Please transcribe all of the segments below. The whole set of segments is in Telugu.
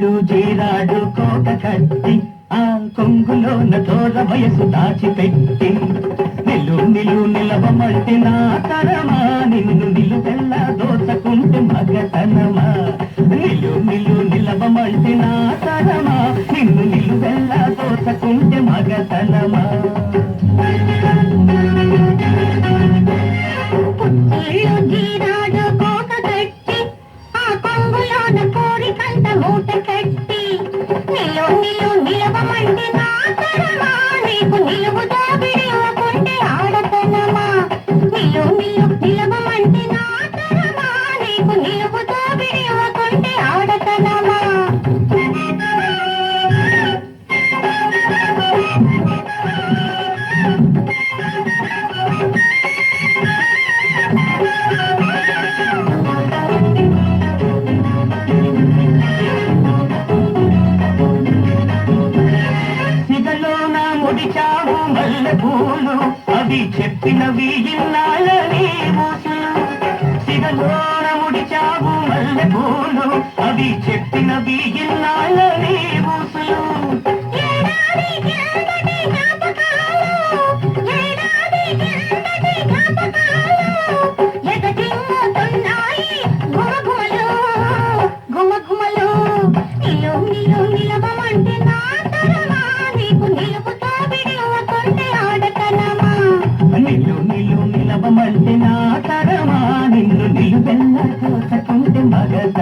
కళ్ళు జీరాడు కోట కట్టి ఆ కొంగులోన చోర వయసు దాచిపెట్టి. నిలు నిలు నిలవమంటే నా తరమా నిన్ను నిలుదెల్ల దోచకుంటే మగతనమా. నిలు నిలు నిలవమంటే నా తరమా నిన్ను నిలుదెల్ల దోచకుంటే మగతనమా. నిలు నిలు నా మల్లె పూలు అవి చెప్పినవి ఇన్నాళ్ళని ఊసులు సిగలోన ముడిచావు మల్లె పూలు అవి చెప్పినవి ఇన్నాళ్ళని ఊసులు ఏడాది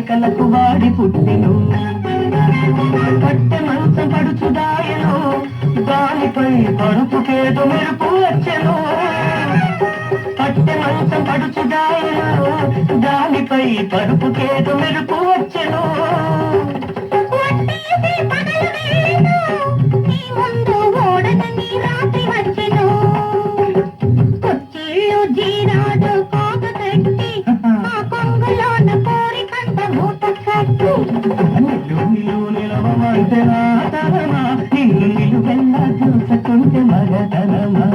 కోరికలకు వాడి పుట్టెను. పట్టె మంచం పడుచుదాయను దానిపై పరుపుకేదో మెరుపు వచ్చెను. పట్టె మంచం పడుచుదాయను దానిపై పరుపుకేదో మెరుపు నిలు నిలు నిలవమంటే నా తరమా నిన్ను నిలువెల్లా చూసకుంటే మగతనమా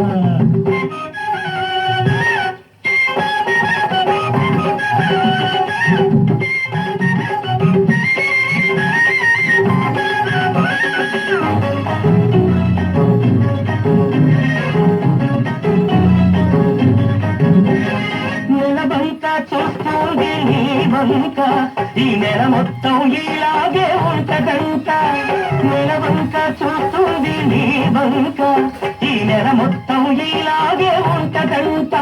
చూస్తుంది నీ వంక ఈ నెల మొత్తం ఇలాగే ఉంటదంట. నెల వంక చూస్తుంది నీ వంక. ఈ నెల మొత్తం ఇలాగే ఉంటదంట.